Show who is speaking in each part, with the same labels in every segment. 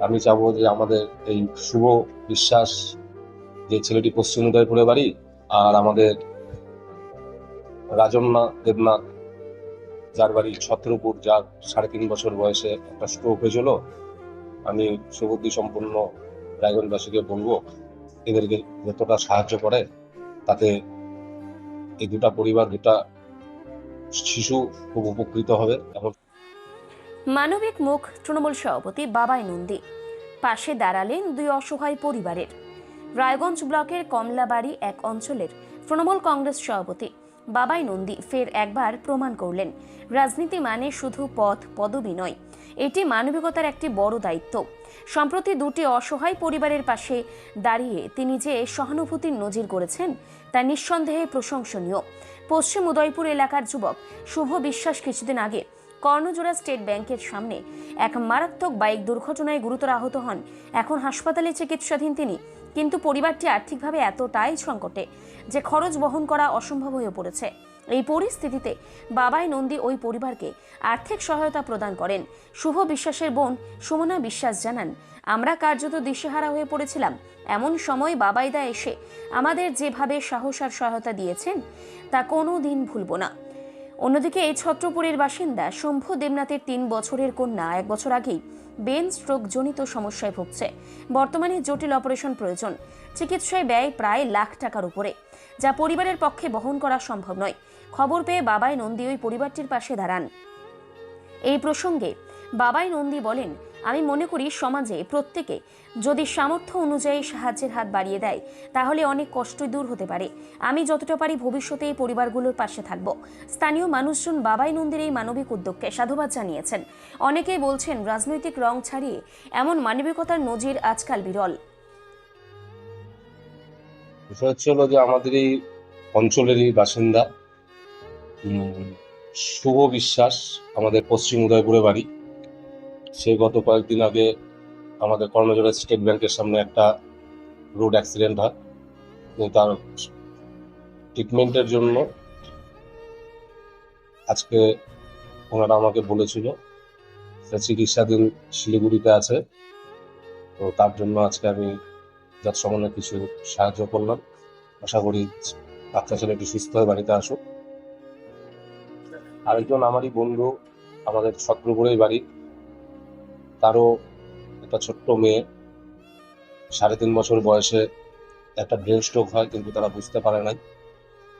Speaker 1: আমি চাবো যে আমাদের এই শুভ বিশ্বাস যে ছেলেটি পশ্চিম উদয়পুরে বাড়ি আর আমাদের রাজন্না দেবনাথ, যার বাড়ি ছত্রপুর, যার সাড়ে তিন বছর বয়সে একটা স্ট্রোক হয়েছিল, আমি সুবুদ্ধি সম্পন্ন রায়গঞ্জবাসীকে বলব, এদেরকে যতটা সাহায্য করে তাতে এই দুটা পরিবার, দুটা শিশু খুব উপকৃত হবে। এবং
Speaker 2: মানবিক মুখ তৃণমূল সভাপতি বাবাই নন্দী। পাশে দাঁড়ালেন দুই অসহায় পরিবারের। রায়গঞ্জ ব্লকের কমলাবাড়ি এক অঞ্চলের তৃণমূল কংগ্রেস সভাপতি বাবাই নন্দী ফের একবার প্রমাণ করলেন, রাজনীতি মানে শুধু পথ, পদবি নয়, এটি মানবিকতার একটি বড় দায়িত্ব। সম্প্রতি দুটি অসহায় পরিবারের পাশে দাঁড়িয়ে তিনি যে সহানুভূতির নজির করেছেন, তা নিঃসন্দেহে প্রশংসনীয়। পশ্চিম উদয়পুর এলাকার যুবক শুভ বিশ্বাস কিছুদিন আগে কর্ণজোড়া স্টেট ব্যাংকের সামনে এক মারাত্মক বাইক দুর্ঘটনায় গুরুতর আহত হন। এখন হাসপাতালে চিকিৎসাধীন তিনি। কিন্তু পরিবারটি আর্থিকভাবে এতটাই সংকটে যে খরচ বহন করা অসম্ভব হয়ে পড়েছে। এই পরিস্থিতিতে বাবাই নন্দী ওই পরিবারকে আর্থিক সহায়তা প্রদান করেন। শুভ বিশ্বাসের বোন সুমনা বিশ্বাস জানান, আমরা কার্যত দিশেহারা হয়ে পড়েছিলাম। এমন সময় বাবাইদা এসে আমাদের যেভাবে সাহস আর সহায়তা দিয়েছেন, তা কোনো দিন ভুলব না। অন্যদিকে এই ছত্রপুরের বাসিন্দা শম্ভু দেবনাথের তিন বছরের কন্যা এক বছর আগেই বেন স্ট্রোকজনিত সমস্যায় ভুগছে। বর্তমানে জটিল অপারেশন প্রয়োজন। চিকিৎসায় ব্যয় প্রায় লাখ টাকার উপরে, যা পরিবারের পক্ষে বহন করা সম্ভব নয়। খবর পেয়ে বাবাই নন্দী ওই পরিবারটির পাশে দাঁড়ান। এই প্রসঙ্গে বাবাই নন্দী বলেন আমি মনে করি সমাজে প্রত্যেকে যদি সামর্থ্য অনুযায়ী সাহায্যের হাত বাড়িয়ে দেয়, তাহলে অনেক কষ্টই দূর হতে পারে। আমি যতটা পারি ভবিষ্যতে এই পরিবারগুলোর পাশে থাকব। স্থানীয় মানুষজন বাবাই নন্দীর এই মানবিক উদ্যোগকে সাধুবাদ জানিয়েছেন। অনেকেই বলছেন রাজনৈতিক রং ছাড়িয়ে এমন মানবিকতার নজির আজকাল বিরল।
Speaker 1: হলো যে আমাদের এই অঞ্চলেরই বাসিন্দা শুভ বিশ্বাস, আমাদের পশ্চিম উদয়পুরে বাড়ি। সে গত কয়েকদিন আগে আমাদের কর্ণজোড়া স্টেট ব্যাংকের সামনে একটা রোড অ্যাক্সিডেন্ট হয়। তার ট্রিটমেন্টের জন্য আজকে ওনারা আমাকে বলেছিল চিকিৎসাধীন শিলিগুড়িতে আছে। তো তার জন্য আজকে আমি যার সামান্য কিছু সাহায্য করলাম। আশা করি বাচ্চা ছেলেটি সুস্থ হয়ে বাড়িতে আসুক। আরেকজন আমারই বন্ধু, আমাদের ছত্রপুরেই বাড়ি। তারও একটা ছোট্ট মেয়ে, সাড়ে তিন বছর বয়সে একটা ব্রেন স্ট্রোক হয় কিন্তু তারা বুঝতে পারে নাই।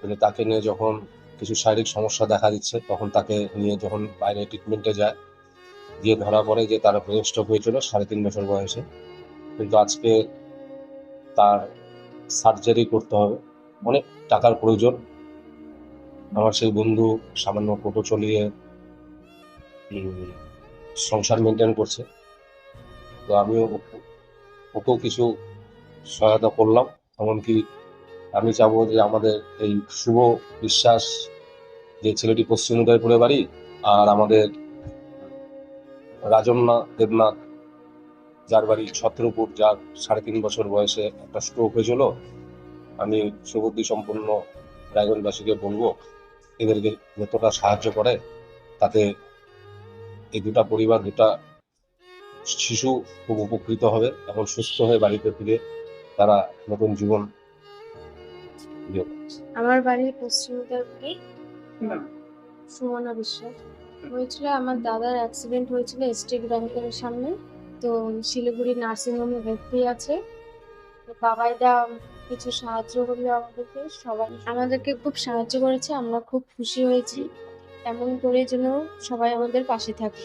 Speaker 1: কিন্তু তাকে নিয়ে যখন কিছু শারীরিক সমস্যা দেখা দিচ্ছে, তখন তাকে নিয়ে যখন বাইরে ট্রিটমেন্টে যায় দিয়ে ধরা পড়ে যে তার ব্রেন স্ট্রোক হয়েছিল সাড়ে তিন বছর বয়সে। কিন্তু আজকে তার সার্জারি করতে হবে। অনেক টাকার প্রয়োজন। আমার সেই বন্ধু সামান্য টোটো চলিয়ে সংসার মেনটেন করছে। তো আমিও ওকেও কিছু সহায়তা করলাম। এমনকি আমি চাবো যে আমাদের এই শুভ বিশ্বাস যে ছেলেটি পশ্চিম উদয়পুরে বাড়ি আর আমাদের রাজন্না, দেবনাথ, যার বাড়ি ছত্রপুর, যার সাড়ে তিন বছর বয়সে একটা স্ট্রোক হয়েছিল, আমি সুবুদ্ধি সম্পন্ন রায়গঞ্জবাসীকে বলব, এদেরকে যতটা সাহায্য করে, তাতে এই দুটা পরিবার, দুটা শিশু খুব উপকৃত হবে এবং সুস্থ হয়ে বাড়িতে ফিরে তারা নতুন জীবন
Speaker 3: আমার বাড়ি পশ্চিম উদয়পুরে সুমনা বিশ্বাস। হয়েছিল আমার দাদার অ্যাক্সিডেন্ট হয়েছিল স্টেট ব্যাংকের সামনে। তো শিলিগুড়ি নার্সিংহোমে ভর্তি আছে। তো বাবাইদা কিছু সাহায্য করল আমাদেরকে, সবাই আমাদেরকে খুব সাহায্য করেছে, আমরা খুব খুশি হয়েছি। এমন করে যেন সবাই আমাদের পাশে থাকে।